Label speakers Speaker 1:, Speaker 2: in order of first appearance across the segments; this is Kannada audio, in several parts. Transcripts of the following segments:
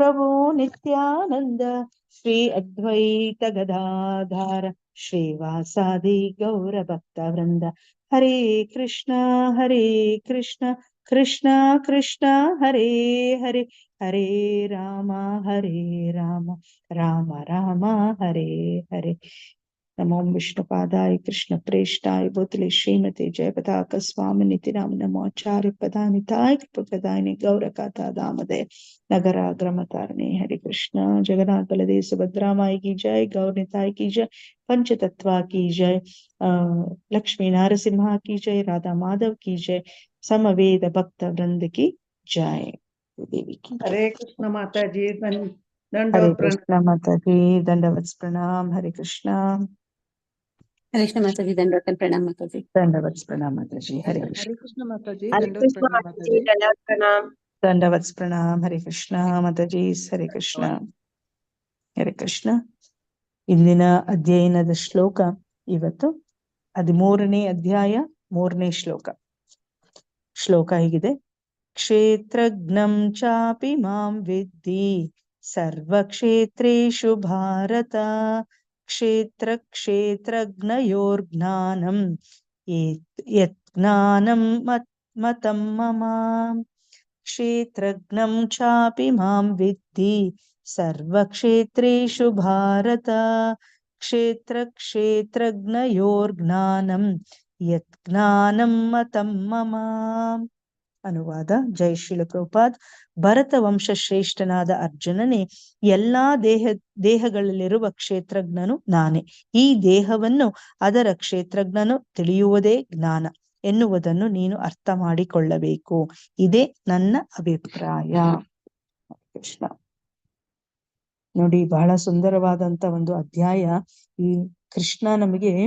Speaker 1: ಪ್ರಭು ನಿತ್ಯಾನಂದ ಶ್ರೀ ಅದ್ವೈತ ಗದಾಧಾರ ಶ್ರೀವಾಸಾದಿ ಗೌರ ಭಕ್ತ ವೃಂದ ಹರೇ ಕೃಷ್ಣ ಹರೇ ಕೃಷ್ಣ ಕೃಷ್ಣ ಕೃಷ್ಣ ಹರೇ ಹರೇ ಹರೇ ರಾಮ ಹರೇ ರಾಮ ರಾಮ ರಾಮ ಹರೇ नमो विष्णुपादाय कृष्ण कृष्णप्रेष्ठाय भूतले श्रीमते जयपताक स्वामिनिति राम नमोचार्य पदानिताय कृपप्रदायिनि गौरकाता दामदय तारणे हरे कृष्ण जगन्नाथ बलदे सुभद्रा माई की जय गौर निताय की जय पंचतत्वा की जय लक्ष्मी नारसिम्हा की जय राधा माधव की जय समवेद भक्त वृंद की जय देवी की
Speaker 2: हरे कृष्ण माता जी
Speaker 1: हरे कृष्ण माता जी दंडवत प्रणाम हरे कृष्णा।
Speaker 2: ಹರಿ ಕೃಷ್ಣ ಮಾತಾಜಿ
Speaker 3: ದಂಡೋತ್ಕನ್
Speaker 2: ಪ್ರಣಾಮ
Speaker 3: ಮಾತಾಜಿ.
Speaker 2: ದಂಡವತ್ಸ್
Speaker 3: ಪ್ರಣಾಮ
Speaker 2: ಮಾತಾಜಿ
Speaker 3: ಹರೇ
Speaker 2: ಕೃಷ್ಣ.
Speaker 3: ಕೃಷ್ಣ ಪ್ರಣಾಮ
Speaker 1: ದಂಡವತ್ಸ್ ಪ್ರಣಾಮ್ ಹರೇ ಕೃಷ್ಣ ಮಾತಾಜಿ ಹರೇ ಕೃಷ್ಣ. ಹರಿ ಕೃಷ್ಣ. ಇಂದಿನ ಅಧ್ಯಯನದ ಶ್ಲೋಕ ಇವತ್ತು ಹದಿಮೂರನೇ ಅಧ್ಯಾಯ ಮೂರನೇ ಶ್ಲೋಕ. ಶ್ಲೋಕ ಹೀಗಿದೆ. ಕ್ಷೇತ್ರಜ್ಞಂ ಚಾಪಿ ಮಾಂ ವಿದ್ಧಿ ಸರ್ವಕ್ಷೇತ್ರೇಷು ಭಾರತ. క్షేత్ర క్షేత్రజ్ఞయోర్జ్ఞానం యజ్ఞానం మతం మమ. క్షేత్రజ్ఞం చాపి మాం విద్ధి. సర్వక్షేత్రేషు భారత. క్షేత్ర క్షేత్రజ్ఞయోర్జ్ఞానం యజ్ఞానం మతం మమ. ಅನುವಾದ. ಜಯಶೀಲ ಪ್ರಭುಪಾದ್. ಭರತ ವಂಶ ಶ್ರೇಷ್ಠನಾದ ಅರ್ಜುನನೇ, ಎಲ್ಲಾ ದೇಹ, ದೇಹಗಳಲ್ಲಿರುವ ಕ್ಷೇತ್ರಜ್ಞನು ನಾನೇ. ಈ ದೇಹವನ್ನು ಅದರ ಕ್ಷೇತ್ರಜ್ಞನು ತಿಳಿಯುವುದೇ ಜ್ಞಾನ ಎನ್ನುವುದನ್ನು ನೀನು ಅರ್ಥ ಮಾಡಿಕೊಳ್ಳಬೇಕು. ಇದೇ ನನ್ನ ಅಭಿಪ್ರಾಯ. ಕೃಷ್ಣ. ನೋಡಿ, ಬಹಳ ಸುಂದರವಾದಂತ ಒಂದು ಅಧ್ಯಾಯ ಈ ಕೃಷ್ಣ ನಮಗೆ,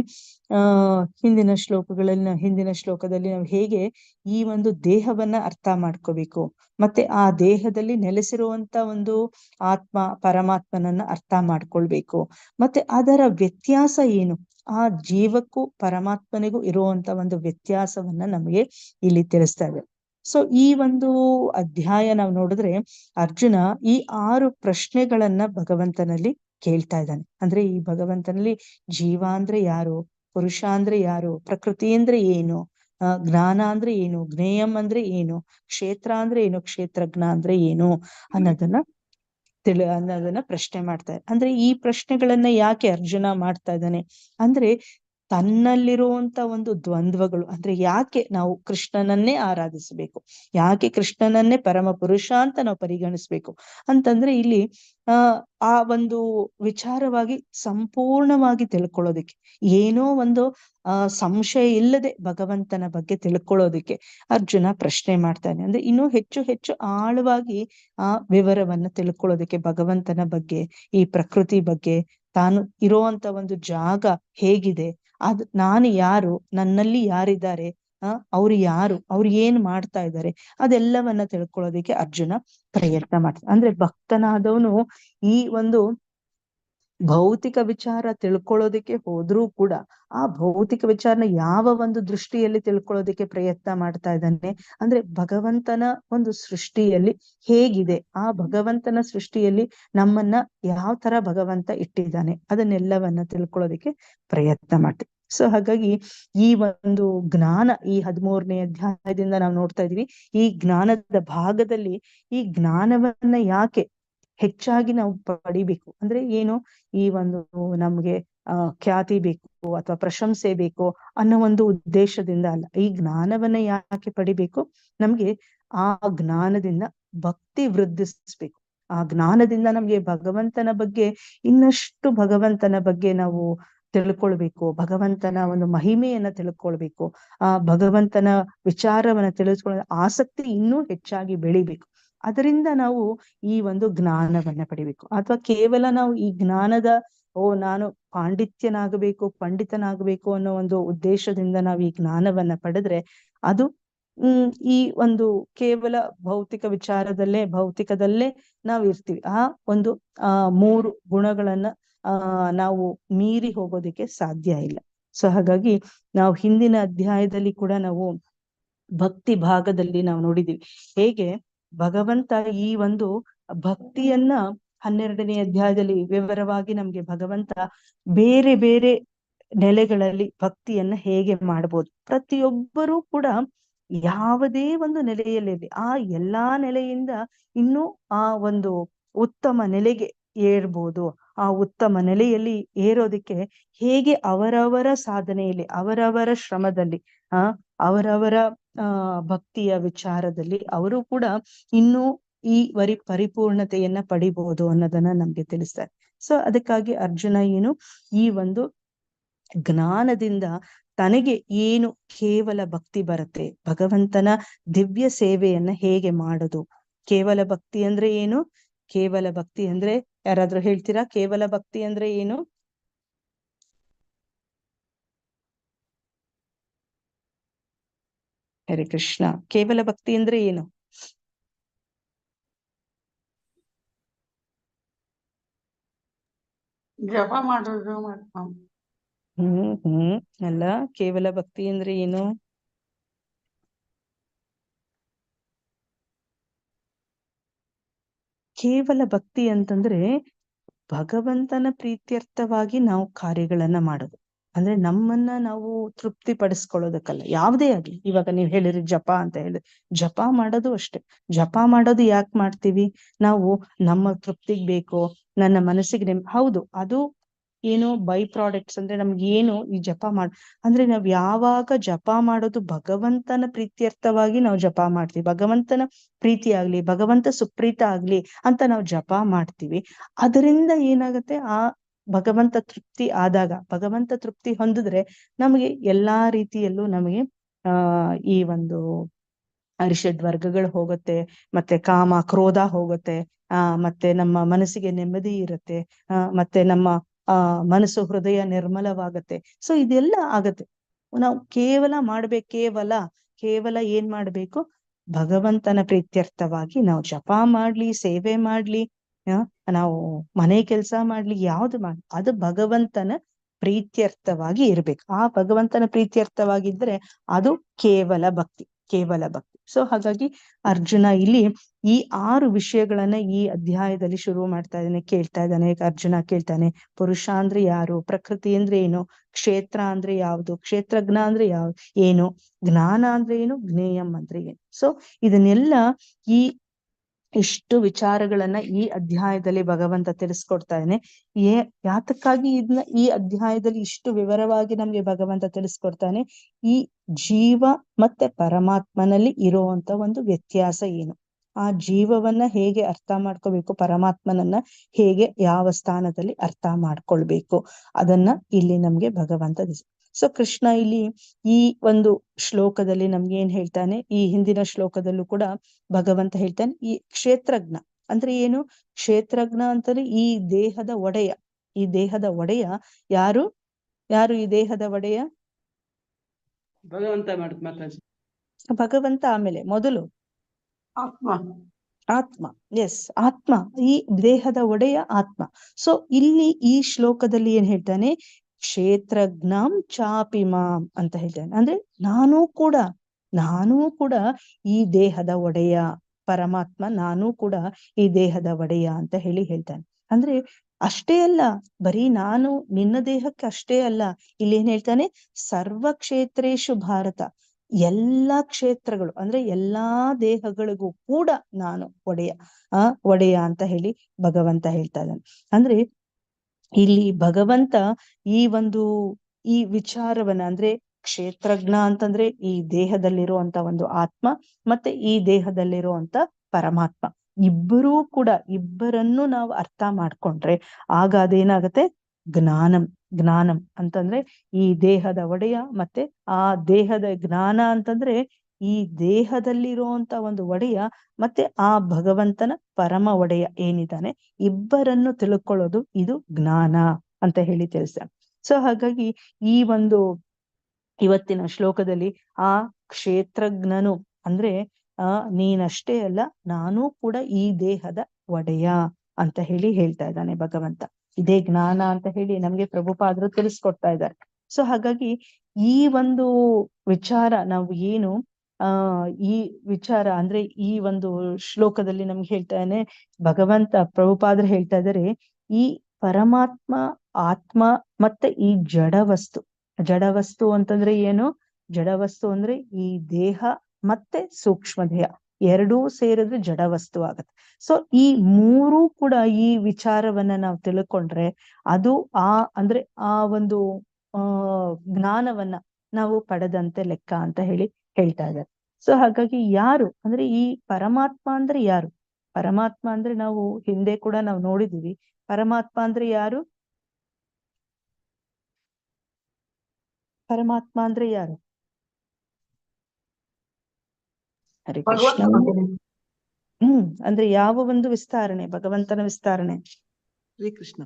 Speaker 1: ಆ, ಹಿಂದಿನ ಶ್ಲೋಕಗಳಲ್ಲಿ ನಾವು- ಹಿಂದಿನ ಶ್ಲೋಕದಲ್ಲಿ ನಾವು ಹೇಗೆ ಈ ಒಂದು ದೇಹವನ್ನ ಅರ್ಥ ಮಾಡ್ಕೋಬೇಕು. ಮತ್ತೆ ಆ ದೇಹದಲ್ಲಿ ನೆಲೆಸಿರುವಂತ ಒಂದು ಆತ್ಮ, ಪರಮಾತ್ಮನನ್ನ ಅರ್ಥ ಮಾಡ್ಕೊಳ್ಬೇಕು. ಮತ್ತೆ ಅದರ ವ್ಯತ್ಯಾಸ ಏನು? ಆ ಜೀವಕ್ಕೂ ಪರಮಾತ್ಮನಿಗೂ ಇರುವಂತ ಒಂದು ವ್ಯತ್ಯಾಸವನ್ನ ನಮಗೆ ಇಲ್ಲಿ ತಿಳಿಸ್ತಾ ಇದೆ. ಸೊ ಈ ಒಂದು ಅಧ್ಯಾಯ ನಾವು ನೋಡಿದ್ರೆ ಅರ್ಜುನ ಈ ಆರು ಪ್ರಶ್ನೆಗಳನ್ನ ಭಗವಂತನಲ್ಲಿ ಕೇಳ್ತಾ ಇದ್ದಾನೆ. ಅಂದ್ರೆ ಈ ಭಗವಂತನಲ್ಲಿ ಜೀವ ಅಂದ್ರೆ ಯಾರು? ಪುರುಷ ಅಂದ್ರೆ ಯಾರು? ಪ್ರಕೃತಿ ಅಂದ್ರೆ ಏನು? ಜ್ಞಾನ ಅಂದ್ರೆ ಏನು? ಜ್ಞೇಯಂ ಅಂದ್ರೆ ಏನು? ಕ್ಷೇತ್ರ ಅಂದ್ರೆ ಏನು? ಕ್ಷೇತ್ರಜ್ಞ ಅಂದ್ರೆ ಏನು? ಅನ್ನೋದನ್ನ ತಿಳಿ, ಅನ್ನೋದನ್ನ ಪ್ರಶ್ನೆ ಮಾಡ್ತಾರೆ ಅಂದ್ರೆ ಈ ಪ್ರಶ್ನೆಗಳನ್ನ ಯಾಕೆ ಅರ್ಜುನ ಮಾಡ್ತಾ ಇದ್ದಾನೆ? ಅಂದ್ರೆ ತನ್ನಲ್ಲಿರುವಂತ ಒಂದು ದ್ವಂದ್ವಗಳು ಅಂದ್ರೆ ಯಾಕೆ ನಾವು ಕೃಷ್ಣನನ್ನೇ ಆರಾಧಿಸಬೇಕು? ಯಾಕೆ ಕೃಷ್ಣನನ್ನೇ ಪರಮ ಪುರುಷ ಅಂತ ನಾವು ಪರಿಗಣಿಸ್ಬೇಕು? ಅಂತಂದ್ರೆ ಇಲ್ಲಿ, ಆ ಒಂದು ವಿಚಾರವಾಗಿ ಸಂಪೂರ್ಣವಾಗಿ ತಿಳ್ಕೊಳ್ಳೋದಿಕ್ಕೆ, ಏನೋ ಒಂದು ಸಂಶಯ ಇಲ್ಲದೆ ಭಗವಂತನ ಬಗ್ಗೆ ತಿಳ್ಕೊಳ್ಳೋದಿಕ್ಕೆ ಅರ್ಜುನ ಪ್ರಶ್ನೆ ಮಾಡ್ತಾನೆ. ಅಂದ್ರೆ ಇನ್ನೂ ಹೆಚ್ಚು ಹೆಚ್ಚು ಆಳವಾಗಿ ಆ ವಿವರವನ್ನ ತಿಳ್ಕೊಳ್ಳೋದಕ್ಕೆ ಭಗವಂತನ ಬಗ್ಗೆ, ಈ ಪ್ರಕೃತಿ ಬಗ್ಗೆ ತಾನು ಇರುವಂತ ಒಂದು ಜಾಗ ಹೇಗಿದೆ. ಅದ್ ನಾನು ಯಾರು? ನನ್ನಲ್ಲಿ ಯಾರಿದ್ದಾರೆ? ಆ, ಅವ್ರು ಯಾರು? ಅವ್ರು ಏನ್ ಮಾಡ್ತಾ ಇದ್ದಾರೆ? ಅದೆಲ್ಲವನ್ನ ತಿಳ್ಕೊಳ್ಳೋದಿಕ್ಕೆ ಅರ್ಜುನ ಪ್ರಯತ್ನ ಮಾಡ್ತಾನೆ. ಅಂದ್ರೆ ಭಕ್ತನಾದವನು ಈ ಒಂದು ಭೌತಿಕ ವಿಚಾರ ತಿಳ್ಕೊಳ್ಳೋದಕ್ಕೆ ಹೋದ್ರೂ ಕೂಡ ಆ ಭೌತಿಕ ವಿಚಾರನ ಯಾವ ಒಂದು ದೃಷ್ಟಿಯಲ್ಲಿ ತಿಳ್ಕೊಳ್ಳೋದಕ್ಕೆ ಪ್ರಯತ್ನ ಮಾಡ್ತಾ ಇದ್ದಾನೆ ಅಂದ್ರೆ ಭಗವಂತನ ಒಂದು ಸೃಷ್ಟಿಯಲ್ಲಿ ಹೇಗಿದೆ, ಆ ಭಗವಂತನ ಸೃಷ್ಟಿಯಲ್ಲಿ ನಮ್ಮನ್ನ ಯಾವ ತರ ಭಗವಂತ ಇಟ್ಟಿದ್ದಾನೆ ಅದನ್ನೆಲ್ಲವನ್ನ ತಿಳ್ಕೊಳ್ಳೋದಕ್ಕೆ ಪ್ರಯತ್ನ ಮಾಡ್ತೀವಿ ಸೊ ಹಾಗಾಗಿ ಈ ಒಂದು ಜ್ಞಾನ ಈ ಹದಿಮೂರನೇ ಅಧ್ಯಾಯದಿಂದ ನಾವು ನೋಡ್ತಾ ಇದೀವಿ ಈ ಜ್ಞಾನದ ಭಾಗದಲ್ಲಿ ಈ ಜ್ಞಾನವನ್ನ ಯಾಕೆ ಹೆಚ್ಚಾಗಿ ನಾವು ಪಡಿಬೇಕು. ಅಂದ್ರೆ ಏನು? ಈ ಒಂದು ನಮ್ಗೆ, ಆ, ಖ್ಯಾತಿ ಬೇಕು ಅಥವಾ ಪ್ರಶಂಸೆ ಬೇಕು ಅನ್ನೋ ಒಂದು ಉದ್ದೇಶದಿಂದ ಅಲ್ಲ. ಈ ಜ್ಞಾನವನ್ನ ಯಾಕೆ ಪಡಿಬೇಕು? ನಮ್ಗೆ ಆ ಜ್ಞಾನದಿಂದ ಭಕ್ತಿ ವೃದ್ಧಿಸ್ಬೇಕು. ಆ ಜ್ಞಾನದಿಂದ ನಮ್ಗೆ ಭಗವಂತನ ಬಗ್ಗೆ ಇನ್ನಷ್ಟು ಭಗವಂತನ ಬಗ್ಗೆ ನಾವು ತಿಳ್ಕೊಳ್ಬೇಕು. ಭಗವಂತನ ಒಂದು ಮಹಿಮೆಯನ್ನ ತಿಳ್ಕೊಳ್ಬೇಕು. ಆ ಭಗವಂತನ ವಿಚಾರವನ್ನ ತಿಳಿಸ್ಕೊಳ್ಳೋ ಆಸಕ್ತಿ ಇನ್ನೂ ಹೆಚ್ಚಾಗಿ ಬೆಳಿಬೇಕು. ಅದರಿಂದ ನಾವು ಈ ಒಂದು ಜ್ಞಾನವನ್ನ ಪಡಿಬೇಕು. ಅಥವಾ ಕೇವಲ ನಾವು ಈ ಜ್ಞಾನದ, ಓ, ನಾನು ಪಾಂಡಿತ್ಯನಾಗಬೇಕು, ಪಂಡಿತನಾಗಬೇಕು ಅನ್ನೋ ಒಂದು ಉದ್ದೇಶದಿಂದ ನಾವು ಈ ಜ್ಞಾನವನ್ನ ಪಡೆದ್ರೆ ಅದು, ಹ್ಮ್, ಈ ಒಂದು ಕೇವಲ ಭೌತಿಕ ವಿಚಾರದಲ್ಲೇ, ಭೌತಿಕದಲ್ಲೇ ನಾವು ಇರ್ತೀವಿ. ಆ ಒಂದು, ಆ, ಮೂರು ಗುಣಗಳನ್ನ, ಆ, ನಾವು ಮೀರಿ ಹೋಗೋದಕ್ಕೆ ಸಾಧ್ಯ ಇಲ್ಲ. ಸೊ, ಹಾಗಾಗಿ ನಾವು ಹಿಂದಿನ ಅಧ್ಯಾಯದಲ್ಲಿ ಕೂಡ ನಾವು ಭಕ್ತಿ ಭಾಗದಲ್ಲಿ ನಾವು ನೋಡಿದೀವಿ. ಹೇಗೆ? ಭಗವಂತ ಈ ಒಂದು ಭಕ್ತಿಯನ್ನ ಹನ್ನೆರಡನೇ ಅಧ್ಯಾಯದಲ್ಲಿ ವಿವರವಾಗಿ ನಮ್ಗೆ ಭಗವಂತ ಬೇರೆ ಬೇರೆ ನೆಲೆಗಳಲ್ಲಿ ಭಕ್ತಿಯನ್ನ ಹೇಗೆ ಮಾಡ್ಬೋದು. ಪ್ರತಿಯೊಬ್ಬರೂ ಕೂಡ ಯಾವುದೇ ಒಂದು ನೆಲೆಯಲ್ಲಿ ಆ ಎಲ್ಲಾ ನೆಲೆಯಿಂದ ಇನ್ನು ಆ ಒಂದು ಉತ್ತಮ ನೆಲೆಗೆ ಏರ್ಬೋದು. ಆ ಉತ್ತಮ ನೆಲೆಯಲ್ಲಿ ಏರೋದಕ್ಕೆ ಹೇಗೆ ಅವರವರ ಸಾಧನೆಯಲ್ಲಿ, ಅವರವರ ಶ್ರಮದಲ್ಲಿ ಆ, ಅವರವರ, ಆ, ಭಕ್ತಿಯ ವಿಚಾರದಲ್ಲಿ ಅವರು ಕೂಡ ಇನ್ನೂ ಈ ವರಿ ಪರಿಪೂರ್ಣತೆಯನ್ನ ಪಡಿಬಹುದು ಅನ್ನೋದನ್ನ ನಮ್ಗೆ ತಿಳಿಸ್ತಾರೆ. ಸೊ, ಅದಕ್ಕಾಗಿ ಅರ್ಜುನ ಏನು, ಈ ಒಂದು ಜ್ಞಾನದಿಂದ ತನಗೆ ಏನು ಕೇವಲ ಭಕ್ತಿ ಬರುತ್ತೆ, ಭಗವಂತನ ದಿವ್ಯ ಸೇವೆಯನ್ನ ಹೇಗೆ ಮಾಡೋದು? ಕೇವಲ ಭಕ್ತಿ ಅಂದ್ರೆ ಏನು? ಕೇವಲ ಭಕ್ತಿ ಅಂದ್ರೆ ಯಾರಾದ್ರೂ ಹೇಳ್ತೀರಾ? ಕೇವಲ ಭಕ್ತಿ ಅಂದ್ರೆ ಏನು? ಹರೇ ಕೃಷ್ಣ. ಕೇವಲ ಭಕ್ತಿ ಅಂದ್ರೆ ಏನು?
Speaker 2: ಜಪ ಮಾಡೋದು.
Speaker 1: ಹ್ಮ್ ಹ್ಮ್. ಅಲ್ಲ ಕೇವಲ ಭಕ್ತಿ ಅಂದ್ರೆ ಏನು? ಕೇವಲ ಭಕ್ತಿ ಅಂತಂದ್ರೆ ಭಗವಂತನ ಪ್ರೀತ್ಯರ್ಥವಾಗಿ ನಾವು ಕಾರ್ಯಗಳನ್ನ ಮಾಡೋದು. ಅಂದ್ರೆ ನಮ್ಮನ್ನ ನಾವು ತೃಪ್ತಿ ಪಡಿಸ್ಕೊಳ್ಳೋದಕ್ಕಲ್ಲ ಯಾವುದೇ ಆಗ್ಲಿ. ಇವಾಗ ನೀವ್ ಹೇಳಿರಿ ಜಪ ಅಂತ ಹೇಳಿ. ಜಪ ಮಾಡೋದು ಅಷ್ಟೇ. ಜಪ ಮಾಡೋದು ಯಾಕೆ ಮಾಡ್ತೀವಿ? ನಾವು ನಮ್ಮ ತೃಪ್ತಿಗ್ ಬೇಕು, ನನ್ನ ಮನಸ್ಸಿಗೆ ನೆಮ್, ಹೌದು, ಅದು ಏನು ಬೈ ಪ್ರಾಡಕ್ಟ್ಸ್ ಅಂದ್ರೆ ನಮ್ಗೆ ಏನು ಈ ಜಪ ಮಾಡ್, ಅಂದ್ರೆ ನಾವ್ ಯಾವಾಗ ಜಪ ಮಾಡೋದು ಭಗವಂತನ ಪ್ರೀತ್ಯರ್ಥವಾಗಿ ನಾವು ಜಪ ಮಾಡ್ತೀವಿ. ಭಗವಂತನ ಪ್ರೀತಿ ಆಗ್ಲಿ, ಭಗವಂತ ಸುಪ್ರೀತ ಆಗ್ಲಿ ಅಂತ ನಾವು ಜಪ ಮಾಡ್ತೀವಿ. ಅದರಿಂದ ಏನಾಗುತ್ತೆ? ಆ ಭಗವಂತ ತೃಪ್ತಿ ಆದಾಗ, ಭಗವಂತ ತೃಪ್ತಿ ಹೊಂದಿದ್ರೆ ನಮಗೆ ಎಲ್ಲಾ ರೀತಿಯಲ್ಲೂ ನಮಗೆ, ಆ, ಈ ಒಂದು ಅರಿಷಡ್ ವರ್ಗಗಳು ಹೋಗುತ್ತೆ, ಮತ್ತೆ ಕಾಮ ಕ್ರೋಧ ಹೋಗುತ್ತೆ, ಆ, ಮತ್ತೆ ನಮ್ಮ ಮನಸ್ಸಿಗೆ ನೆಮ್ಮದಿ ಇರುತ್ತೆ, ಆ, ಮತ್ತೆ ನಮ್ಮ, ಆ, ಮನಸ್ಸು ಹೃದಯ ನಿರ್ಮಲವಾಗತ್ತೆ. ಸೊ ಇದೆಲ್ಲ ಆಗತ್ತೆ. ನಾವು ಕೇವಲ ಮಾಡ್ಬೇಕು, ಕೇವಲ ಕೇವಲ ಏನ್ ಮಾಡ್ಬೇಕು? ಭಗವಂತನ ಪ್ರೀತ್ಯರ್ಥವಾಗಿ ನಾವು ಜಪ ಮಾಡ್ಲಿ, ಸೇವೆ ಮಾಡ್ಲಿ ನಾವು ಮನೆ ಕೆಲಸ ಮಾಡ್ಲಿ ಯಾವ್ದು ಮಾಡ್ಲಿ ಅದು ಭಗವಂತನ ಪ್ರೀತ್ಯರ್ಥವಾಗಿ ಇರ್ಬೇಕು. ಆ ಭಗವಂತನ ಪ್ರೀತ್ಯರ್ಥವಾಗಿದ್ರೆ ಅದು ಕೇವಲ ಭಕ್ತಿ ಕೇವಲ ಭಕ್ತಿ. ಸೊ ಹಾಗಾಗಿ ಅರ್ಜುನ ಇಲ್ಲಿ ಈ ಆರು ವಿಷಯಗಳನ್ನ ಈ ಅಧ್ಯಾಯದಲ್ಲಿ ಶುರು ಮಾಡ್ತಾ ಇದ್ದಾನೆ, ಕೇಳ್ತಾ ಇದ್ದಾನೆ. ಅರ್ಜುನ ಕೇಳ್ತಾನೆ ಪುರುಷ ಅಂದ್ರೆ ಯಾರು, ಪ್ರಕೃತಿ ಅಂದ್ರೆ ಏನು, ಕ್ಷೇತ್ರ ಅಂದ್ರೆ ಯಾವುದು, ಕ್ಷೇತ್ರಜ್ಞ ಅಂದ್ರೆ ಯಾವ, ಏನು, ಜ್ಞಾನ ಅಂದ್ರೆ ಏನು, ಜ್ಞೇಯಂ ಅಂದ್ರೆ ಏನು. ಸೊ ಇದನ್ನೆಲ್ಲ ಈ ಇಷ್ಟು ವಿಚಾರಗಳನ್ನ ಈ ಅಧ್ಯಾಯದಲ್ಲಿ ಭಗವಂತ ತಿಳಿಸ್ಕೊಡ್ತಾನೆ ಏ, ಯಾತಕ್ಕಾಗಿ ಇದನ್ನ ಈ ಅಧ್ಯಾಯದಲ್ಲಿ ಇಷ್ಟು ವಿವರವಾಗಿ ನಮ್ಗೆ ಭಗವಂತ ತಿಳಿಸ್ಕೊಡ್ತಾನೆ ಈ ಜೀವ ಮತ್ತೆ ಪರಮಾತ್ಮನಲ್ಲಿ ಇರುವಂತ ಒಂದು ವ್ಯತ್ಯಾಸ ಏನು? ಆ ಜೀವವನ್ನ ಹೇಗೆ ಅರ್ಥ ಮಾಡ್ಕೋಬೇಕು, ಪರಮಾತ್ಮನನ್ನ ಹೇಗೆ ಯಾವ ಸ್ಥಾನದಲ್ಲಿ ಅರ್ಥ ಮಾಡ್ಕೊಳ್ಬೇಕು? ಅದನ್ನ ಇಲ್ಲಿ ನಮ್ಗೆ ಭಗವಂತ ಸೊ ಕೃಷ್ಣ ಇಲ್ಲಿ ಈ ಒಂದು ಶ್ಲೋಕದಲ್ಲಿ ನಮ್ಗೆ ಏನ್ ಹೇಳ್ತಾನೆ? ಈ ಹಿಂದಿನ ಶ್ಲೋಕದಲ್ಲೂ ಕೂಡ ಭಗವಂತ ಹೇಳ್ತಾನೆ ಈ ಕ್ಷೇತ್ರಜ್ಞ. ಅಂದ್ರೆ ಏನು? ಕ್ಷೇತ್ರಜ್ಞ ಅಂತಂದ್ರೆ ಈ ದೇಹದ ಒಡೆಯ. ಈ ದೇಹದ ಒಡೆಯ ಯಾರು? ಯಾರು ಈ ದೇಹದ ಒಡೆಯ?
Speaker 3: ಭಗವಂತ
Speaker 1: ಭಗವಂತ ಆಮೇಲೆ ಮೊದಲು.
Speaker 2: ಆತ್ಮ.
Speaker 1: ಆತ್ಮ. ಎಸ್ ಆತ್ಮ. ಈ ದೇಹದ ಒಡೆಯ ಆತ್ಮ. ಸೊ ಇಲ್ಲಿ ಈ ಶ್ಲೋಕದಲ್ಲಿ ಏನ್ ಹೇಳ್ತಾನೆ? ಕ್ಷೇತ್ರಜ್ಞಾಂ ಚಾಪಿ ಮಾಂ ಅಂತ ಹೇಳ್ತಾನೆ. ಅಂದ್ರೆ ನಾನೂ ಕೂಡ ನಾನೂ ಕೂಡ ಈ ದೇಹದ ಒಡೆಯ, ಪರಮಾತ್ಮ ನಾನೂ ಕೂಡ ಈ ದೇಹದ ಒಡೆಯ ಅಂತ ಹೇಳಿ ಹೇಳ್ತಾನೆ. ಅಂದ್ರೆ ಅಷ್ಟೇ ಅಲ್ಲ, ಬರೀ ನಾನು ನಿನ್ನ ದೇಹಕ್ಕೆ ಅಷ್ಟೇ ಅಲ್ಲ, ಇಲ್ಲಿ ಏನ್ ಹೇಳ್ತಾನೆ? ಸರ್ವ ಕ್ಷೇತ್ರೇಶು ಭಾರತ, ಎಲ್ಲಾ ಕ್ಷೇತ್ರಗಳು, ಅಂದ್ರೆ ಎಲ್ಲಾ ದೇಹಗಳಿಗೂ ಕೂಡ ನಾನು ಒಡೆಯ, ಆ ಒಡೆಯ ಅಂತ ಹೇಳಿ ಭಗವಂತ ಹೇಳ್ತಾ ಇದ್ದಾನೆ. ಅಂದ್ರೆ ಇಲ್ಲಿ ಭಗವಂತ ಈ ಒಂದು, ಈ ವಿಚಾರವನ್ನ ಅಂದ್ರೆ ಕ್ಷೇತ್ರಜ್ಞ ಅಂತಂದ್ರೆ ಈ ದೇಹದಲ್ಲಿರುವಂತ ಒಂದು ಆತ್ಮ ಮತ್ತೆ ಈ ದೇಹದಲ್ಲಿರುವಂತ ಪರಮಾತ್ಮ. ಇಬ್ಬರೂ ಕೂಡ, ಇಬ್ಬರನ್ನು ನಾವು ಅರ್ಥ ಮಾಡ್ಕೊಂಡ್ರೆ ಆಗ ಅದೇನಾಗತ್ತೆ? ಜ್ಞಾನಂ ಜ್ಞಾನಂ ಅಂತಂದ್ರೆ ಈ ದೇಹದ ಒಡೆಯ ಮತ್ತೆ ಆ ದೇಹದ ಜ್ಞಾನ ಅಂತಂದ್ರೆ ಈ ದೇಹದಲ್ಲಿರುವಂತ ಒಂದು ಒಡೆಯ ಮತ್ತೆ ಆ ಭಗವಂತನ ಪರಮ ಒಡೆಯ ಏನಿದ್ದಾನೆ, ಇಬ್ಬರನ್ನು ತಿಳ್ಕೊಳ್ಳೋದು ಇದು ಜ್ಞಾನ ಅಂತ ಹೇಳಿ ತಿಳಿಸ ಸೊ ಹಾಗಾಗಿ ಈ ಒಂದು ಇವತ್ತಿನ ಶ್ಲೋಕದಲ್ಲಿ ಆ ಕ್ಷೇತ್ರಜ್ಞನು ಅಂದ್ರೆ, ಆ ನೀನಷ್ಟೇ ಅಲ್ಲ, ನಾನೂ ಕೂಡ ಈ ದೇಹದ ಒಡೆಯ ಅಂತ ಹೇಳಿ ಹೇಳ್ತಾ ಇದ್ದಾನೆ ಭಗವಂತ. ಇದೇ ಜ್ಞಾನ ಅಂತ ಹೇಳಿ ನಮ್ಗೆ ಪ್ರಭುಪಾದರು ತಿಳಿಸ್ಕೊಡ್ತಾ ಇದ್ದಾರೆ. ಸೊ ಹಾಗಾಗಿ ಈ ಒಂದು ವಿಚಾರ ನಾವು ಏನು ಆ, ಈ ವಿಚಾರ ಅಂದ್ರೆ ಈ ಒಂದು ಶ್ಲೋಕದಲ್ಲಿ ನಮ್ಗೆ ಹೇಳ್ತಾನೆ, ಭಗವಂತ ಪ್ರಭುಪಾದ್ರ ಹೇಳ್ತಾ ಇದಾರೆ, ಈ ಪರಮಾತ್ಮ, ಆತ್ಮ ಮತ್ತೆ ಈ ಜಡ ವಸ್ತು. ಜಡ ವಸ್ತು ಅಂತಂದ್ರೆ ಏನು? ಜಡ ವಸ್ತು ಅಂದ್ರೆ ಈ ದೇಹ ಮತ್ತೆ ಸೂಕ್ಷ್ಮ ದೇಹ. ಎರಡೂ ಸೇರಿದ್ರೆ ಜಡ ವಸ್ತು ಆಗತ್ತೆ. ಸೊ ಈ ಮೂರು ಕೂಡ ಈ ವಿಚಾರವನ್ನ ನಾವು ತಿಳ್ಕೊಂಡ್ರೆ ಅದು ಆ ಅಂದ್ರೆ ಆ ಒಂದು, ಆ, ಜ್ಞಾನವನ್ನ ನಾವು ಪಡೆದಂತೆ ಲೆಕ್ಕ ಅಂತ ಹೇಳಿ ಹೇಳ್ತಾ ಇದ್ದಾರೆ ಸೊ ಹಾಗಾಗಿ ಯಾರು ಅಂದ್ರೆ ಈ ಪರಮಾತ್ಮ ಅಂದ್ರೆ ಯಾರು? ಪರಮಾತ್ಮ ಅಂದ್ರೆ ನಾವು ಹಿಂದೆ ಕೂಡ ನಾವು ನೋಡಿದೀವಿ ಪರಮಾತ್ಮ ಅಂದ್ರೆ ಯಾರು? ಪರಮಾತ್ಮ ಅಂದ್ರೆ ಯಾರು? ಹರಿ ಕೃಷ್ಣ. ಹ್ಮ್ ಅಂದ್ರೆ ಯಾವ ಒಂದು ವಿಸ್ತಾರಣೆ ಭಗವಂತನ ವಿಸ್ತಾರಣೆ?
Speaker 3: ಶ್ರೀಕೃಷ್ಣ.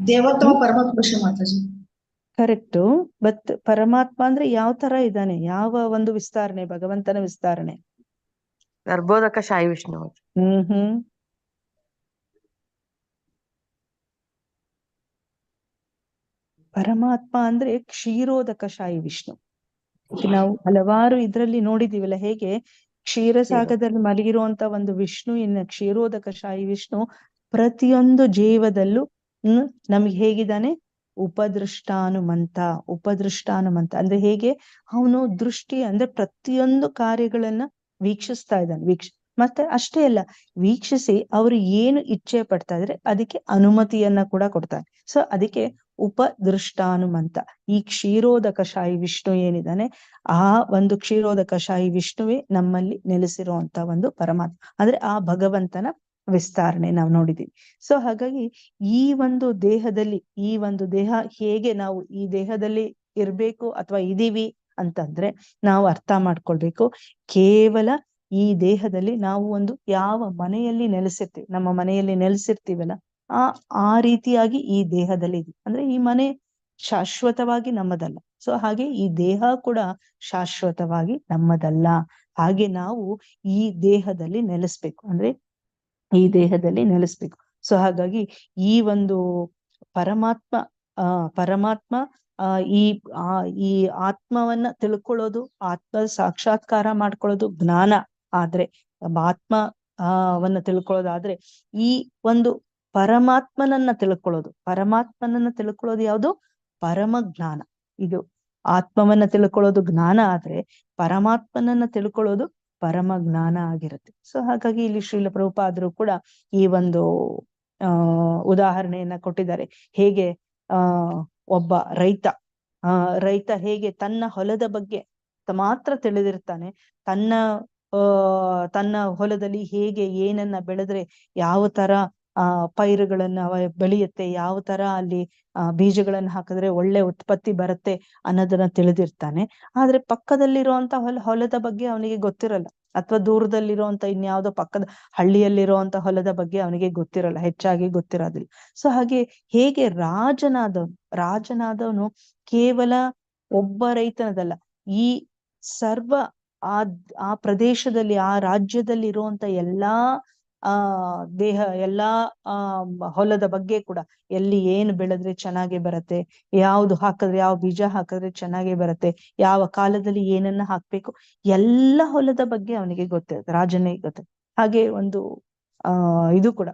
Speaker 4: ದೇವತ್ವ ಪರಮಾತ್ಮ ಮಾತಾಜಿ
Speaker 1: ಕರೆಕ್ಟು. ಬಟ್ ಪರಮಾತ್ಮ ಅಂದ್ರೆ ಯಾವ ತರ ಇದ್ದಾನೆ? ಯಾವ ಒಂದು ವಿಸ್ತಾರಣೆ ಭಗವಂತನ ವಿಸ್ತಾರಣೆ?
Speaker 3: ಗರ್ಭೋದಕ ಶಾಯಿ ವಿಷ್ಣು
Speaker 1: ಹ್ಮ್ ಹ್ಮ್ ಪರಮಾತ್ಮ ಅಂದ್ರೆ ಕ್ಷೀರೋದಕ ಶಾಯಿ ವಿಷ್ಣು. ನಾವು ಹಲವಾರು ಇದ್ರಲ್ಲಿ ನೋಡಿದೀವಲ್ಲ ಹೇಗೆ? ಕ್ಷೀರಸಾಗರದಲ್ಲಿ ಮಲಗಿರುವಂತ ಒಂದು ವಿಷ್ಣು ಇನ್ನ ಕ್ಷೀರೋದಕ ಶಾಯಿ ವಿಷ್ಣು ಪ್ರತಿಯೊಂದು ಜೀವದಲ್ಲೂ ಹ್ಮ್ ನಮ್ಗೆ ಹೇಗಿದ್ದಾನೆ? ಉಪದೃಷ್ಟಾನುಮಂತ ಉಪದೃಷ್ಟಾನುಮಂತ. ಅಂದ್ರೆ ಹೇಗೆ? ಅವನು ದೃಷ್ಟಿ ಅಂದ್ರೆ ಪ್ರತಿಯೊಂದು ಕಾರ್ಯಗಳನ್ನ ವೀಕ್ಷಿಸ್ತಾ ಇದ್ದಾನೆ. ವೀಕ್ಷ, ಮತ್ತೆ ಅಷ್ಟೇ ಅಲ್ಲ, ವೀಕ್ಷಿಸಿ ಅವರು ಏನು ಇಚ್ಛೆ ಪಡ್ತಾ ಇದ್ರೆ ಅದಕ್ಕೆ ಅನುಮತಿಯನ್ನ ಕೂಡ ಕೊಡ್ತಾನೆ ಸೊ, ಅದಕ್ಕೆ ಉಪದೃಷ್ಟಾನುಮಂತ. ಈ ಕ್ಷೀರೋದಕ ಶಾಹಿ ವಿಷ್ಣು ಏನಿದಾನೆ ಆ ಒಂದು ಕ್ಷೀರೋದಕ ಶಾಹಿ ವಿಷ್ಣುವೇ ನಮ್ಮಲ್ಲಿ ನೆಲೆಸಿರುವಂತ ಒಂದು ಪರಮಾತ್ಮ. ಅಂದ್ರೆ ಆ ಭಗವಂತನ ವಿಸ್ತರಣೆ ನಾವು ನೋಡಿದೀವಿ. ಸೊ ಹಾಗಾಗಿ ಈ ಒಂದು ದೇಹದಲ್ಲಿ, ಈ ಒಂದು ದೇಹ ಹೇಗೆ ನಾವು ಈ ದೇಹದಲ್ಲಿ ಇರ್ಬೇಕು ಅಥವಾ ಇದೀವಿ ಅಂತಂದ್ರೆ ನಾವು ಅರ್ಥ ಮಾಡ್ಕೊಳ್ಬೇಕು. ಕೇವಲ ಈ ದೇಹದಲ್ಲಿ ನಾವು ಒಂದು ಯಾವ ಮನೆಯಲ್ಲಿ ನೆಲೆಸಿರ್ತೀವಿ, ನಮ್ಮ ಮನೆಯಲ್ಲಿ ನೆಲೆಸಿರ್ತೀವಲ್ಲ, ಆ ಆ ರೀತಿಯಾಗಿ ಈ ದೇಹದಲ್ಲಿ ಇದೆ ಅಂದ್ರೆ ಈ ಮನೆ ಶಾಶ್ವತವಾಗಿ ನಮ್ಮದಲ್ಲ. ಸೊ ಹಾಗೆ ಈ ದೇಹ ಕೂಡ ಶಾಶ್ವತವಾಗಿ ನಮ್ಮದಲ್ಲ. ಹಾಗೆ ನಾವು ಈ ದೇಹದಲ್ಲಿ ನೆಲೆಸ್ಬೇಕು. ಅಂದ್ರೆ ಈ ದೇಹದಲ್ಲಿ ನೆಲೆಸ್ಬೇಕು. ಸೊ ಹಾಗಾಗಿ ಈ ಒಂದು ಪರಮಾತ್ಮ, ಆ ಪರಮಾತ್ಮ, ಆ, ಈ ಆ, ಈ ಆತ್ಮವನ್ನ ತಿಳ್ಕೊಳ್ಳೋದು, ಆತ್ಮ ಸಾಕ್ಷಾತ್ಕಾರ ಮಾಡ್ಕೊಳ್ಳೋದು ಜ್ಞಾನ. ಆದ್ರೆ, ಆತ್ಮ, ಆ ತಿಳ್ಕೊಳ್ಳೋದಾದ್ರೆ ಈ ಒಂದು ಪರಮಾತ್ಮನನ್ನ ತಿಳ್ಕೊಳ್ಳೋದು. ಪರಮಾತ್ಮನನ್ನ ತಿಳ್ಕೊಳ್ಳೋದು ಯಾವುದು? ಪರಮ ಜ್ಞಾನ. ಇದು ಆತ್ಮವನ್ನ ತಿಳ್ಕೊಳ್ಳೋದು ಜ್ಞಾನ ಆದ್ರೆ ಪರಮಾತ್ಮನನ್ನ ತಿಳ್ಕೊಳ್ಳೋದು ಪರಮ ಜ್ಞಾನ ಆಗಿರುತ್ತೆ. ಸೊ ಹಾಗಾಗಿ ಇಲ್ಲಿ ಶ್ರೀಲ ಪ್ರಭುಪಾದರು ಕೂಡ ಈ ಒಂದು, ಆ, ಉದಾಹರಣೆಯನ್ನ ಕೊಟ್ಟಿದ್ದಾರೆ. ಹೇಗೆ, ಆ, ಒಬ್ಬ ರೈತ, ಆ, ರೈತ ಹೇಗೆ ತನ್ನ ಹೊಲದ ಬಗ್ಗೆ ಮಾತ್ರ ತಿಳಿದಿರ್ತಾನೆ. ತನ್ನ, ಆ, ತನ್ನ ಹೊಲದಲ್ಲಿ ಹೇಗೆ ಏನನ್ನ ಬೆಳೆದ್ರೆ ಯಾವ ತರ ಆ, ಪೈರುಗಳನ್ನ ಬೆಳೆಯುತ್ತೆ, ಯಾವ ತರ ಅಲ್ಲಿ, ಆ, ಬೀಜಗಳನ್ನ ಹಾಕಿದ್ರೆ ಒಳ್ಳೆ ಉತ್ಪತ್ತಿ ಬರುತ್ತೆ ಅನ್ನೋದನ್ನ ತಿಳಿದಿರ್ತಾನೆ. ಆದ್ರೆ ಪಕ್ಕದಲ್ಲಿರುವಂತ ಹೊಲ, ಹೊಲದ ಬಗ್ಗೆ ಅವನಿಗೆ ಗೊತ್ತಿರಲ್ಲ. ಅಥವಾ ದೂರದಲ್ಲಿರುವಂತ ಇನ್ಯಾವುದೋ ಪಕ್ಕದ ಹಳ್ಳಿಯಲ್ಲಿರುವಂತ ಹೊಲದ ಬಗ್ಗೆ ಅವನಿಗೆ ಗೊತ್ತಿರಲ್ಲ, ಹೆಚ್ಚಾಗಿ ಗೊತ್ತಿರೋದಿಲ್ಲ. ಸೊ ಹಾಗೆ ಹೇಗೆ ರಾಜನಾದವನು ರಾಜನಾದವನು ಕೇವಲ ಒಬ್ಬ ರೈತನದಲ್ಲ, ಈ ಸರ್ವ ಆ ಆ ಪ್ರದೇಶದಲ್ಲಿ, ಆ ರಾಜ್ಯದಲ್ಲಿ ಇರುವಂತ ಎಲ್ಲಾ ಆ, ದೇಹ ಎಲ್ಲಾ, ಆ ಹೊಲದ ಬಗ್ಗೆ ಕೂಡ ಎಲ್ಲಿ ಏನು ಬೆಳೆದ್ರೆ ಚೆನ್ನಾಗಿ ಬರುತ್ತೆ, ಯಾವ್ದು ಹಾಕಿದ್ರೆ ಯಾವ ಬೀಜ ಹಾಕಿದ್ರೆ ಚೆನ್ನಾಗಿ ಬರುತ್ತೆ, ಯಾವ ಕಾಲದಲ್ಲಿ ಏನನ್ನ ಹಾಕ್ಬೇಕು, ಎಲ್ಲ ಹೊಲದ ಬಗ್ಗೆ ಅವನಿಗೆ ಗೊತ್ತಿರುತ್ತೆ ರಾಜನಿಗೆ ಗೊತ್ತೆ. ಹಾಗೆ ಒಂದು, ಆ, ಇದು ಕೂಡ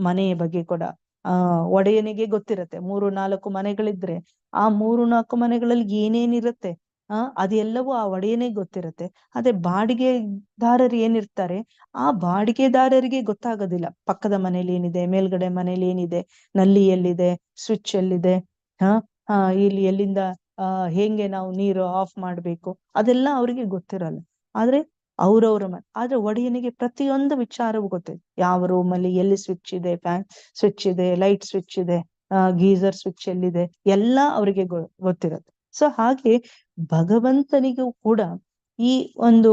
Speaker 1: ಮನೆಯ ಬಗ್ಗೆ ಕೂಡ, ಆ, ಒಡೆಯನಿಗೆ ಗೊತ್ತಿರತ್ತೆ. ಮೂರು ನಾಲ್ಕು ಮನೆಗಳಿದ್ರೆ ಆ ಮೂರು ನಾಲ್ಕು ಮನೆಗಳಲ್ಲಿ ಏನೇನಿರುತ್ತೆ? ಆ, ಅದೆಲ್ಲವೂ ಆ ಒಡೆಯನೇ ಗೊತ್ತಿರುತ್ತೆ. ಅದೇ ಬಾಡಿಗೆದಾರರು ಏನಿರ್ತಾರೆ, ಆ ಬಾಡಿಗೆದಾರರಿಗೆ ಗೊತ್ತಾಗೋದಿಲ್ಲ. ಪಕ್ಕದ ಮನೇಲಿ ಏನಿದೆ, ಮೇಲ್ಗಡೆ ಮನೇಲಿ ಏನಿದೆ, ನಲ್ಲಿ ಎಲ್ಲಿದೆ ಸ್ವಿಚ್ ಎಲ್ಲಿದೆ ಹ ಇಲ್ಲಿ ಎಲ್ಲಿಂದ, ಆ, ಹೆಂಗೆ ನಾವು ನೀರು ಆಫ್ ಮಾಡ್ಬೇಕು, ಅದೆಲ್ಲ ಅವ್ರಿಗೆ ಗೊತ್ತಿರಲ್ಲ. ಆದ್ರೆ ಅವ್ರವ್ರ ಮನೆ, ಆದ್ರೆ ಒಡೆಯನಿಗೆ ಪ್ರತಿಯೊಂದು ವಿಚಾರವೂ ಗೊತ್ತಿದೆ ಯಾವ ರೂಮಲ್ಲಿ ಎಲ್ಲಿ ಸ್ವಿಚ್ ಇದೆ ಫ್ಯಾನ್ ಸ್ವಿಚ್ ಇದೆ ಲೈಟ್ ಸ್ವಿಚ್ ಇದೆ ಗೀಸರ್ ಸ್ವಿಚ್ ಎಲ್ಲಿದೆ, ಎಲ್ಲ ಅವರಿಗೆ ಗೊತ್ತಿರುತ್ತೆ. ಸೊ ಹಾಗೆ ಭಗವಂತನಿಗೂ ಕೂಡ ಈ ಒಂದು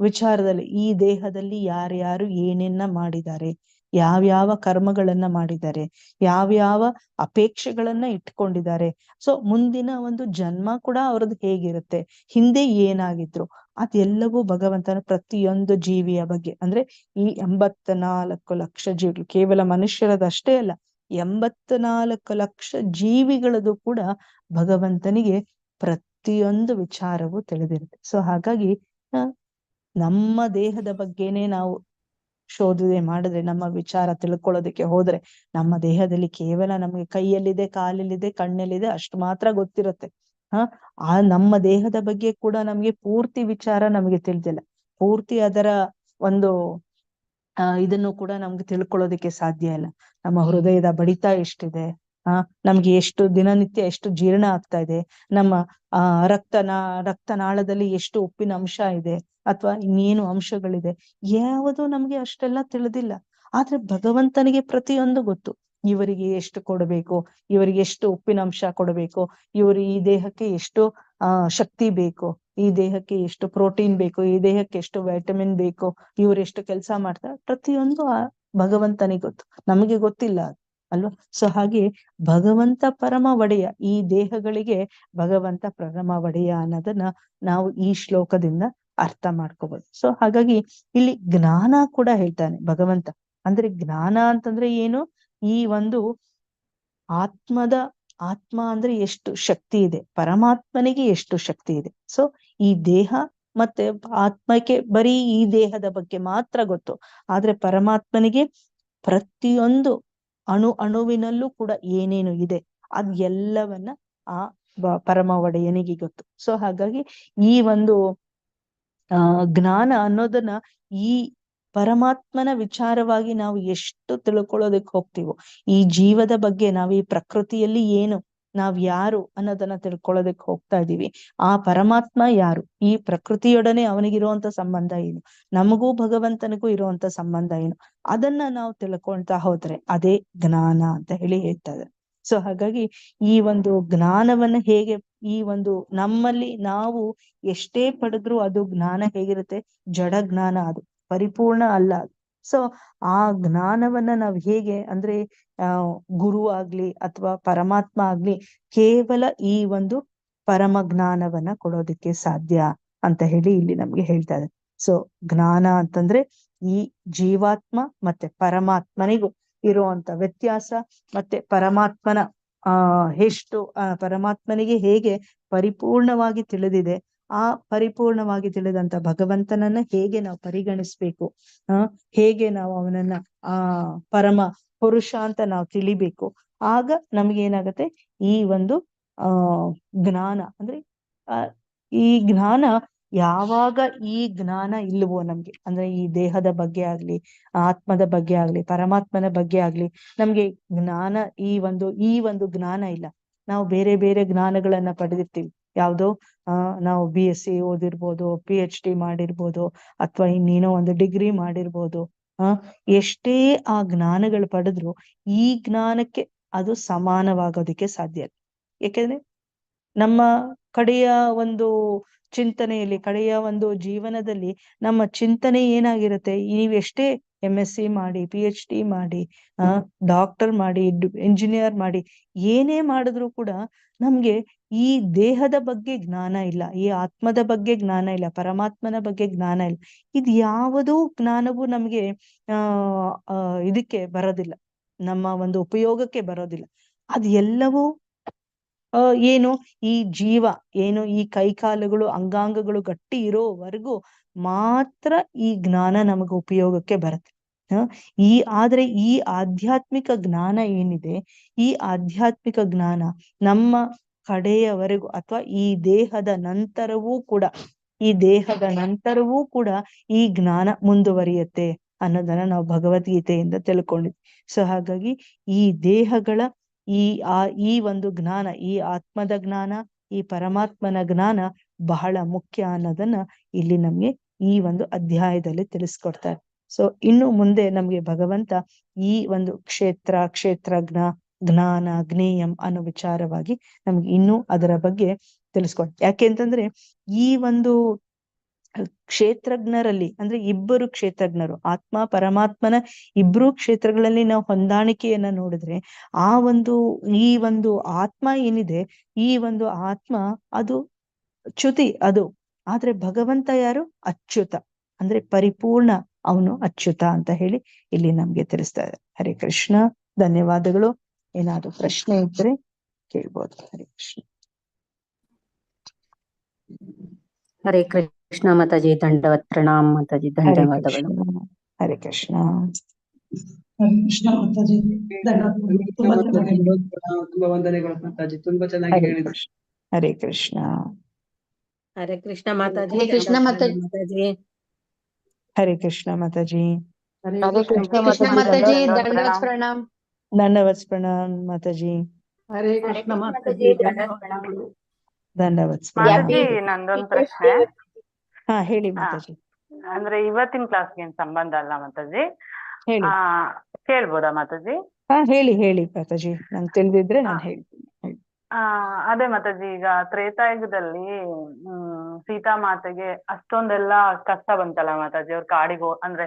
Speaker 1: ವಿಚಾರದಲ್ಲಿ, ಈ ದೇಹದಲ್ಲಿ ಯಾರ್ಯಾರು ಏನೇನ ಮಾಡಿದ್ದಾರೆ, ಯಾವ್ಯಾವ ಕರ್ಮಗಳನ್ನ ಮಾಡಿದ್ದಾರೆ, ಯಾವ್ಯಾವ ಅಪೇಕ್ಷೆಗಳನ್ನ ಇಟ್ಕೊಂಡಿದ್ದಾರೆ. ಸೊ ಮುಂದಿನ ಒಂದು ಜನ್ಮ ಕೂಡ ಅವ್ರದ್ದು ಹೇಗಿರುತ್ತೆ, ಹಿಂದೆ ಏನಾಗಿದ್ರು, ಅದೆಲ್ಲವೂ ಭಗವಂತನ ಪ್ರತಿಯೊಂದು ಜೀವಿಯ ಬಗ್ಗೆ. ಅಂದ್ರೆ ಈ ಎಂಬತ್ತ ನಾಲ್ಕು ಲಕ್ಷ ಜೀವಿಗಳು, ಕೇವಲ ಮನುಷ್ಯರದಷ್ಟೇ ಅಲ್ಲ ಎಂಬತ್ತ ನಾಲ್ಕು ಲಕ್ಷ ಜೀವಿಗಳದು ಕೂಡ ಭಗವಂತನಿಗೆ ಪ್ರತಿಯೊಂದು ವಿಚಾರವೂ ತಿಳಿದಿರುತ್ತೆ. ಸೊ ಹಾಗಾಗಿ ನಮ್ಮ ದೇಹದ ಬಗ್ಗೆನೆ ನಾವು ಶೋಧನೆ ಮಾಡಿದ್ರೆ, ನಮ್ಮ ವಿಚಾರ ತಿಳ್ಕೊಳ್ಳೋದಕ್ಕೆ ಹೋದ್ರೆ, ನಮ್ಮ ದೇಹದಲ್ಲಿ ಕೇವಲ ನಮಗೆ ಕೈಯಲ್ಲಿದೆ, ಕಾಲಲ್ಲಿದೆ, ಕಣ್ಣಲ್ಲಿದೆ, ಅಷ್ಟು ಮಾತ್ರ ಗೊತ್ತಿರುತ್ತೆ. ಹ, ಆ ನಮ್ಮ ದೇಹದ ಬಗ್ಗೆ ಕೂಡ ನಮ್ಗೆ ಪೂರ್ತಿ ವಿಚಾರ ನಮಗೆ ತಿಳಿದಿಲ್ಲ. ಪೂರ್ತಿ ಅದರ ಒಂದು ಆ ಇದನ್ನು ಕೂಡ ನಮ್ಗೆ ತಿಳ್ಕೊಳ್ಳೋದಕ್ಕೆ ಸಾಧ್ಯ ಇಲ್ಲ. ನಮ್ಮ ಹೃದಯದ ಬಡಿತ ಎಷ್ಟಿದೆ ಆ ನಮ್ಗೆ ಎಷ್ಟು ದಿನನಿತ್ಯ ಎಷ್ಟು ಜೀರ್ಣ ಆಗ್ತಾ ಇದೆ ನಮ್ಮ ಆ ರಕ್ತನಾ ರಕ್ತನಾಳದಲ್ಲಿ ಎಷ್ಟು ಉಪ್ಪಿನ ಅಂಶ ಇದೆ ಅಥವಾ ಇನ್ನೇನು ಅಂಶಗಳಿದೆ ಯಾವುದು ನಮ್ಗೆ ಅಷ್ಟೆಲ್ಲ ತಿಳಿದಿಲ್ಲ. ಆದ್ರೆ ಭಗವಂತನಿಗೆ ಪ್ರತಿಯೊಂದು ಗೊತ್ತು. ಇವರಿಗೆ ಎಷ್ಟು ಕೊಡಬೇಕು ಇವರಿಗೆ ಎಷ್ಟು ಉಪ್ಪಿನ ಅಂಶ ಕೊಡಬೇಕು ಇವರು ಈ ದೇಹಕ್ಕೆ ಎಷ್ಟು ಆ, ಶಕ್ತಿ ಬೇಕು, ಈ ದೇಹಕ್ಕೆ ಎಷ್ಟು ಪ್ರೋಟೀನ್ ಬೇಕು, ಈ ದೇಹಕ್ಕೆ ಎಷ್ಟು ವೈಟಮಿನ್ ಬೇಕು, ಇವ್ರು ಎಷ್ಟು ಕೆಲಸ ಮಾಡ್ತಾರೆ ಪ್ರತಿಯೊಂದು ಆ ಭಗವಂತನಿಗೆ ಗೊತ್ತು. ನಮಗೆ ಗೊತ್ತಿಲ್ಲ ಅಲ್ವಾ? ಸೊ ಹಾಗೆ ಭಗವಂತ ಪರಮ ಒಡೆಯ, ಈ ದೇಹಗಳಿಗೆ ಭಗವಂತ ಪರಮ ಒಡೆಯ ಅನ್ನೋದನ್ನ ನಾವು ಈ ಶ್ಲೋಕದಿಂದ ಅರ್ಥ ಮಾಡ್ಕೋಬಹುದು ಸೊ ಹಾಗಾಗಿ ಇಲ್ಲಿ ಜ್ಞಾನ ಕೂಡ ಹೇಳ್ತಾನೆ ಭಗವಂತ. ಅಂದ್ರೆ ಜ್ಞಾನ ಅಂತಂದ್ರೆ ಏನು? ಈ ಒಂದು ಆತ್ಮದ ಆತ್ಮ ಅಂದ್ರೆ ಎಷ್ಟು ಶಕ್ತಿ ಇದೆ? ಪರಮಾತ್ಮನಿಗೆ ಎಷ್ಟು ಶಕ್ತಿ ಇದೆ? ಸೊ ಈ ದೇಹ ಮತ್ತೆ ಆತ್ಮಕ್ಕೆ ಬರೀ ಈ ದೇಹದ ಬಗ್ಗೆ ಮಾತ್ರ ಗೊತ್ತು. ಆದ್ರೆ ಪರಮಾತ್ಮನಿಗೆ ಪ್ರತಿಯೊಂದು ಅಣು ಅಣುವಿನಲ್ಲೂ ಕೂಡ ಏನೇನು ಇದೆ ಅದ್ ಎಲ್ಲವನ್ನ ಆ ಪರಮ ಒಡೆಯನಿಗೆ ಗೊತ್ತು. ಸೊ ಹಾಗಾಗಿ ಈ ಒಂದು, ಆ, ಜ್ಞಾನ ಅನ್ನೋದನ್ನ ಈ ಪರಮಾತ್ಮನ ವಿಚಾರವಾಗಿ ನಾವು ಎಷ್ಟು ತಿಳ್ಕೊಳ್ಳೋದಕ್ಕೆ ಹೋಗ್ತೀವೋ, ಈ ಜೀವದ ಬಗ್ಗೆ ನಾವು ಈ ಪ್ರಕೃತಿಯಲ್ಲಿ ಏನು, ನಾವ್ ಯಾರು ಅನ್ನೋದನ್ನ ತಿಳ್ಕೊಳ್ಳೋದಕ್ಕೆ ಹೋಗ್ತಾ ಇದೀವಿ. ಆ ಪರಮಾತ್ಮ ಯಾರು? ಈ ಪ್ರಕೃತಿಯೊಡನೆ ಅವನಿಗಿರುವಂತ ಸಂಬಂಧ ಏನು? ನಮಗೂ ಭಗವಂತನಿಗೂ ಇರುವಂತ ಸಂಬಂಧ ಏನು? ಅದನ್ನ ನಾವು ತಿಳ್ಕೊಳ್ತಾ ಹೋದ್ರೆ ಅದೇ ಜ್ಞಾನ ಅಂತ ಹೇಳಿ ಹೇಳ್ತಾ ಇದ್ದಾರೆ ಸೊ ಹಾಗಾಗಿ ಈ ಒಂದು ಜ್ಞಾನವನ್ನ ಹೇಗೆ, ಈ ಒಂದು ನಮ್ಮಲ್ಲಿ ನಾವು ಎಷ್ಟೇ ಪಡೆದ್ರು ಅದು ಜ್ಞಾನ ಹೇಗಿರುತ್ತೆ? ಜಡ ಜ್ಞಾನ ಅದು. ಪರಿಪೂರ್ಣ ಅಲ್ಲ. ಸೊ ಆ ಜ್ಞಾನವನ್ನ ನಾವ್ ಹೇಗೆ ಅಂದ್ರೆ, ಆ, ಗುರು ಆಗ್ಲಿ ಅಥವಾ ಪರಮಾತ್ಮ ಆಗ್ಲಿ ಕೇವಲ ಈ ಒಂದು ಪರಮ ಜ್ಞಾನವನ್ನ ಕೊಡೋದಕ್ಕೆ ಸಾಧ್ಯ ಅಂತ ಹೇಳಿ ಇಲ್ಲಿ ನಮ್ಗೆ ಹೇಳ್ತಾ ಇದೆ ಸೊ ಜ್ಞಾನ ಅಂತಂದ್ರೆ ಈ ಜೀವಾತ್ಮ ಮತ್ತೆ ಪರಮಾತ್ಮನಿಗೂ ಇರುವಂತ ವ್ಯತ್ಯಾಸ ಮತ್ತೆ ಪರಮಾತ್ಮನ, ಆ, ಎಷ್ಟು ಪರಮಾತ್ಮನಿಗೆ ಹೇಗೆ ಪರಿಪೂರ್ಣವಾಗಿ ತಿಳಿದಿದೆ ಆ ಪರಿಪೂರ್ಣವಾಗಿ ತಿಳಿದಂತ ಭಗವಂತನನ್ನ ಹೇಗೆ ನಾವು ಪರಿಗಣಿಸ್ಬೇಕು ಹೇಗೆ ನಾವು ಅವನನ್ನ, ಆ, ಪರಮ ಪುರುಷ ಅಂತ ನಾವು ತಿಳಿಬೇಕು. ಆಗ ನಮ್ಗೆ ಏನಾಗತ್ತೆ? ಈ ಒಂದು, ಆ, ಜ್ಞಾನ ಅಂದ್ರೆ ಈ ಜ್ಞಾನ ಯಾವಾಗ ಈ ಜ್ಞಾನ ಇಲ್ವೋ ನಮ್ಗೆ, ಅಂದ್ರೆ ಈ ದೇಹದ ಬಗ್ಗೆ ಆಗ್ಲಿ, ಆತ್ಮದ ಬಗ್ಗೆ ಆಗ್ಲಿ, ಪರಮಾತ್ಮನ ಬಗ್ಗೆ ಆಗ್ಲಿ, ನಮ್ಗೆ ಜ್ಞಾನ ಈ ಒಂದು ಈ ಒಂದು ಜ್ಞಾನ ಇಲ್ಲ. ನಾವು ಬೇರೆ ಬೇರೆ ಜ್ಞಾನಗಳನ್ನ ಪಡೆದಿರ್ತೀವಿ. ಯಾವ್ದೋ ನಾವು ಬಿ ಎಸ್ ಸಿ ಓದಿರ್ಬೋದು ಪಿ ಮಾಡಿರ್ಬೋದು, ಅಥವಾ ಇನ್ನೇನೋ ಒಂದು ಡಿಗ್ರಿ ಮಾಡಿರ್ಬೋದು, ಆ, ಎಷ್ಟೇ ಆ ಜ್ಞಾನಗಳು ಪಡೆದ್ರು ಈ ಜ್ಞಾನಕ್ಕೆ ಅದು ಸಮಾನವಾಗೋದಕ್ಕೆ ಸಾಧ್ಯ ಯಾಕೆಂದ್ರೆ ನಮ್ಮ ಕಡೆಯ ಒಂದು ಚಿಂತನೆಯಲ್ಲಿ, ಕಡೆಯ ಒಂದು ಜೀವನದಲ್ಲಿ ನಮ್ಮ ಚಿಂತನೆ ಏನಾಗಿರುತ್ತೆ? ನೀವೆಷ್ಟೇ ಎಷ್ಟೇ ಎಸ್ ಸಿ ಮಾಡಿ ಪಿ ಎಚ್ ಡಿ ಮಾಡಿ, ಆ ಡಾಕ್ಟರ್ ಮಾಡಿ ಇಂಜಿನಿಯರ್ ಮಾಡಿ, ಏನೇ ಮಾಡಿದ್ರು ಕೂಡ ನಮ್ಗೆ ಈ ದೇಹದ ಬಗ್ಗೆ ಜ್ಞಾನ ಇಲ್ಲ, ಈ ಆತ್ಮದ ಬಗ್ಗೆ ಜ್ಞಾನ ಇಲ್ಲ, ಪರಮಾತ್ಮನ ಬಗ್ಗೆ ಜ್ಞಾನ ಇಲ್ಲ. ಇದು ಯಾವುದೂ ಜ್ಞಾನವು ನಮ್ಗೆ, ಆ ಇದಕ್ಕೆ ಬರೋದಿಲ್ಲ. ನಮ್ಮ ಒಂದು ಉಪಯೋಗಕ್ಕೆ ಬರೋದಿಲ್ಲ. ಅದ್ ಎಲ್ಲವೂ ಆ ಏನು ಈ ಜೀವ, ಏನು ಈ ಕೈಕಾಲುಗಳು, ಅಂಗಾಂಗಗಳು ಗಟ್ಟಿ ಇರೋವರೆಗೂ ಮಾತ್ರ ಈ ಜ್ಞಾನ ನಮಗೆ ಉಪಯೋಗಕ್ಕೆ ಬರುತ್ತೆ. ಈ, ಆದ್ರೆ ಈ ಆಧ್ಯಾತ್ಮಿಕ ಜ್ಞಾನ ಏನಿದೆ, ಈ ಆಧ್ಯಾತ್ಮಿಕ ಜ್ಞಾನ ನಮ್ಮ ಕಡೆಯವರೆಗೂ ಅಥವಾ ಈ ದೇಹದ ನಂತರವೂ ಕೂಡ, ಈ ದೇಹದ ನಂತರವೂ ಕೂಡ ಈ ಜ್ಞಾನ ಮುಂದುವರಿಯುತ್ತೆ ಅನ್ನೋದನ್ನ ನಾವು ಭಗವದ್ಗೀತೆಯಿಂದ ತಿಳ್ಕೊಂಡಿದ್ವಿ. ಸೊ ಹಾಗಾಗಿ ಈ ದೇಹಗಳ ಈ, ಆ, ಈ ಒಂದು ಜ್ಞಾನ, ಈ ಆತ್ಮದ ಜ್ಞಾನ, ಈ ಪರಮಾತ್ಮನ ಜ್ಞಾನ ಬಹಳ ಮುಖ್ಯ ಅನ್ನೋದನ್ನ ಇಲ್ಲಿ ನಮ್ಗೆ ಈ ಒಂದು ಅಧ್ಯಾಯದಲ್ಲಿ ತಿಳಿಸ್ಕೊಡ್ತಾರೆ. ಸೊ ಇನ್ನು ಮುಂದೆ ನಮ್ಗೆ ಭಗವಂತ ಈ ಒಂದು ಕ್ಷೇತ್ರ, ಕ್ಷೇತ್ರಜ್ಞ, ಜ್ಞಾನ, ಜ್ಞೇಯಂ ಅನ್ನೋ ವಿಚಾರವಾಗಿ ನಮ್ಗೆ ಇನ್ನೂ ಅದರ ಬಗ್ಗೆ ತಿಳಿಸ್ಕೊಡ್ ಯಾಕೆಂತಂದ್ರೆ ಈ ಒಂದು ಕ್ಷೇತ್ರಜ್ಞರಲ್ಲಿ, ಅಂದ್ರೆ ಇಬ್ಬರು ಕ್ಷೇತ್ರಜ್ಞರು, ಆತ್ಮ, ಪರಮಾತ್ಮನ ಇಬ್ರು ಕ್ಷೇತ್ರಗಳಲ್ಲಿ ನಾವು ಹೊಂದಾಣಿಕೆಯನ್ನ ನೋಡಿದ್ರೆ, ಆ ಒಂದು, ಈ ಒಂದು ಆತ್ಮ ಏನಿದೆ, ಈ ಒಂದು ಆತ್ಮ ಅದು ಚ್ಯುತಿ ಅದು. ಆದ್ರೆ ಭಗವಂತ ಯಾರು? ಅಚ್ಯುತ. ಅಂದ್ರೆ ಪರಿಪೂರ್ಣ ಅವನು ಅಚ್ಯುತ ಅಂತ ಹೇಳಿ ಇಲ್ಲಿ ನಮ್ಗೆ ತಿಳಿಸ್ತಾ ಇದ್ದಾರೆ ಹರೇ ಕೃಷ್ಣ, ಧನ್ಯವಾದಗಳು. ಏನಾದ್ರು ಪ್ರಶ್ನೆ ಇದ್ರೆ ಕೇಳ್ಬೋದು. ಹರೇ ಕೃಷ್ಣ.
Speaker 5: ಹರೇ ಕೃಷ್ಣ. ಕೃಷ್ಣ ಮಾತಾಜಿ ದಂಡವತ್ ಪ್ರಣಾಮ್ ಮಾತಾಜಿ
Speaker 1: ಹರೇ
Speaker 5: ಧನ್ಯವಾದಗಳು
Speaker 1: ಕೃಷ್ಣ ಹರೇ ಕೃಷ್ಣ.
Speaker 4: ಹರೇ ಕೃಷ್ಣ ಮಾತಾಜಿ ಧನ್ಯವಾದಗಳು ತುಂಬಾ ಚೆನ್ನಾಗಿ
Speaker 2: ತುಂಬಾ ವಂದನೆಗಳು ಮಾತಾಜಿ. ತುಂಬಾ ಚೆನ್ನಾಗಿ
Speaker 1: ಹರೇ
Speaker 2: ಹೇಳಿದ್ರು.
Speaker 1: ಕೃಷ್ಣ. ಹರೇ ಕೃಷ್ಣ.
Speaker 3: ಹರೇ ಕೃಷ್ಣ ಮಾತಾಜಿ.
Speaker 5: ಹರೇ ಕೃಷ್ಣ ಮಾತಾಜಿ.
Speaker 3: ಮಾತಾಜಿ.
Speaker 1: ಹರೇ ಕೃಷ್ಣ ಮಾತಾಜಿ.
Speaker 2: ಹರೇ
Speaker 3: ಹರೇ
Speaker 2: ಕೃಷ್ಣ
Speaker 3: ಕೃಷ್ಣ ಮಾತಾಜಿ. ದಂಡವತ್
Speaker 5: ಪ್ರಣಾಮ್
Speaker 1: ದಂಡವತ್ ಪ್ರಣಾಮ್ ಮಾತಾಜಿ.
Speaker 2: ಹರೇ ಕೃಷ್ಣ ಮಾತಾಜಿ. ಧನ್ಯವಾದಗಳು
Speaker 1: ದಂಡವತ್
Speaker 6: ಮಾತಾಜಿ
Speaker 1: ಪ್ರಣಾಮ್
Speaker 6: ನಂದೊಂದ್ ಪ್ರಶ್ನೆ?
Speaker 1: ಹಾ ಹೇಳಿ. ಮಾತಾಜಿ
Speaker 6: ಅಂದ್ರೆ ಇವತ್ತಿನ ಕ್ಲಾಸ್ಗೆ ಸಂಬಂಧ ಅಲ್ಲ ಮಾತಾಜಿ
Speaker 1: ಹೇಳಿ.
Speaker 6: ಆ ಕೇಳ್ಬೋದಾ ಮಾತಾಜಿ
Speaker 1: ಹಾ ಹೇಳಿ ಹೇಳಿ ಮಾತಾಜಿ ನಂಗೆ ತಿಳಿದಿದ್ರೆ ನಾನು ಹೇಳ್ತೀನಿ
Speaker 6: ಆ ಅದೇ ಮಾತಾಜಿ ಈಗ ತ್ರೇತಾಯುಗದಲ್ಲಿ ಹ್ಮ್ ಸೀತಾ ಮಾತೆಗೆ ಅಷ್ಟೊಂದೆಲ್ಲ ಕಷ್ಟ ಬಂತಲ್ಲ ಮಾತಾಜಿ ಅವ್ರ ಕಾಡಿಗೆ ಅಂದ್ರೆ